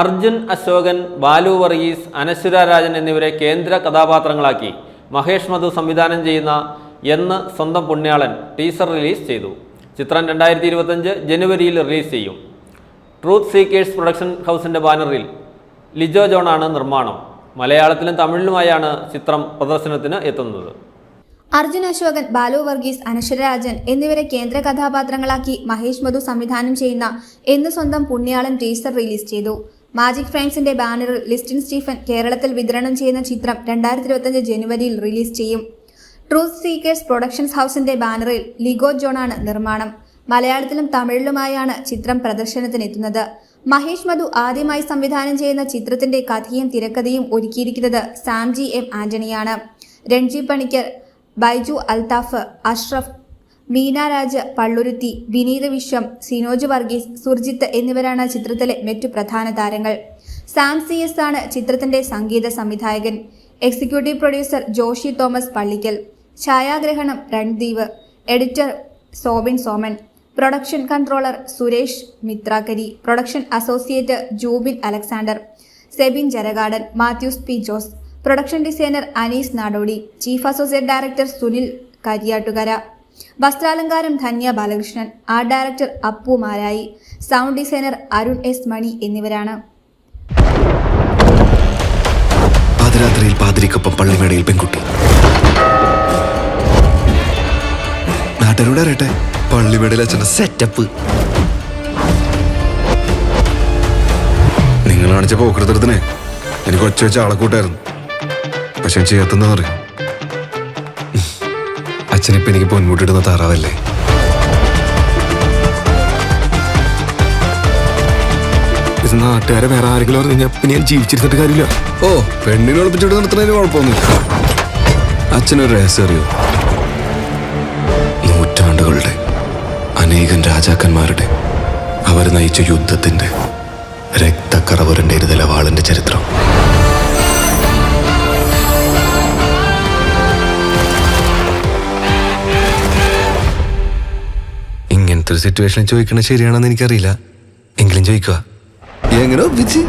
അർജുൻ അശോകൻ ബാലു വർഗീസ് അനശ്വര രാജൻ എന്നിവരെ കേന്ദ്ര കഥാപാത്രങ്ങളാക്കി മഹേഷ് മധു സംവിധാനം ചെയ്യുന്ന എന്ന് സ്വന്തം പുണ്യാളൻ ടീസർ റിലീസ് ചെയ്തു. ചിത്രം രണ്ടായിരത്തി ഇരുപത്തഞ്ച് ജനുവരിയിൽ റിലീസ് ചെയ്യും. ട്രൂത്ത് സീക്കേഴ്സ് പ്രൊഡക്ഷൻ ഹൗസിന്റെ ബാനറിൽ ലിജോ ജോണാണ് നിർമ്മാണം. മലയാളത്തിലും തമിഴിലുമായാണ് ചിത്രം പ്രദർശനത്തിന് എത്തുന്നത്. അർജുൻ അശോകൻ ബാലു വർഗീസ് അനശ്വരരാജൻ എന്നിവരെ കേന്ദ്ര കഥാപാത്രങ്ങളാക്കി മഹേഷ് മധു സംവിധാനം ചെയ്യുന്ന എന്ന് സ്വന്തം പുണ്യാളൻ ടീസർ റിലീസ് ചെയ്തു. മാജിക് ഫ്രെയിംസിന്റെ ബാനറിൽ ലിസ്റ്റിൻ സ്റ്റീഫൻ കേരളത്തിൽ വിതരണം ചെയ്യുന്ന ചിത്രം രണ്ടായിരത്തി ഇരുപത്തഞ്ച് ജനുവരിയിൽ റിലീസ് ചെയ്യും. ട്രൂത്ത് സീക്കേഴ്സ് പ്രൊഡക്ഷൻസ് ഹൗസിന്റെ ബാനറിൽ ലിഗോ ജോണാണ് നിർമ്മാണം. മലയാളത്തിലും തമിഴിലുമായാണ് ചിത്രം പ്രദർശനത്തിനെത്തുന്നത്. മഹേഷ് മധു ആദ്യമായി സംവിധാനം ചെയ്യുന്ന ചിത്രത്തിന്റെ കഥയും തിരക്കഥയും ഒരുക്കിയിരിക്കുന്നത് സാംജി എം ആന്റണിയാണ്. രൺജി പണിക്കർ ബൈജു അൽതാഫ് അഷ്റഫ് മീന രാജ് പള്ളുരുത്തി വിനീത വിശ്വം സിനോജ് വർഗീസ് സുർജിത്ത് എന്നിവരാണ് ചിത്രത്തിലെ മറ്റു പ്രധാന താരങ്ങൾ. സാം സി എസ് ആണ് ചിത്രത്തിന്റെ സംഗീത സംവിധായകൻ. Executive producer Joshy Thomas Pallikkal. ഛായാഗ്രഹണം Randeep. Editor Sobin Soman. Production controller Suresh Mithrakkari. Production associate Jubin Alexander. Sebin Jaragadan Mathews P Jose. Production designer Anees Nadodi. Chief associate director Sunil Kariyattukara. വസ്ത്രാലങ്കാരം Dhanya Balakrishnan art director Appu Marayi sound designer Arun S Mani എന്നിവരാണ്. പാതിരാത്രിയിൽ പാതിരിക്കൊപ്പം പള്ളിമേടയിൽ പെൺകുട്ടി. നാട്ടുകാരോട് അറിയട്ടെ പള്ളിമേടയിൽ അച്ഛന്റെ setup നിങ്ങൾ കാണിച്ച പോക്കൃതത്തിന് എനിക്ക് ഒച്ച വെച്ച ആളെ കൂട്ടായിരുന്നു. പക്ഷെ ചെയ്യാത്തെന്നറിയാം അച്ഛനിപ്പോ എനിക്ക് പൊന്മുട്ടിടുന്ന താറാവല്ലേ? നാട്ടുകാരെ വേറെ ആരെങ്കിലും കഴിഞ്ഞാൽ പിന്നെ ഞാൻ ജീവിച്ചിരുന്നിട്ട് കാര്യമില്ല. ഓ പെണ്ണിനെ ഒളിപ്പിച്ചിട്ട് നിർത്തുന്നതിന് കുഴപ്പമൊന്നുമില്ല. അച്ഛനൊരു രഹസ്യം അറിയോ? നൂറ്റാണ്ടുകളുടെ അനേകം രാജാക്കന്മാരുടെ അവർ നയിച്ച യുദ്ധത്തിന്റെ രക്തക്കറവരന്റെ ഇരുതല വാളിന്റെ ചരിത്രം. ഇങ്ങനത്തെ ഒരു സിറ്റുവേഷനിൽ ചോദിക്കണത് ശരിയാണെന്ന് എനിക്കറിയില്ല. എങ്കിലും ചോദിക്കുക എങ്ങനെ ഒപ്പിച്ച്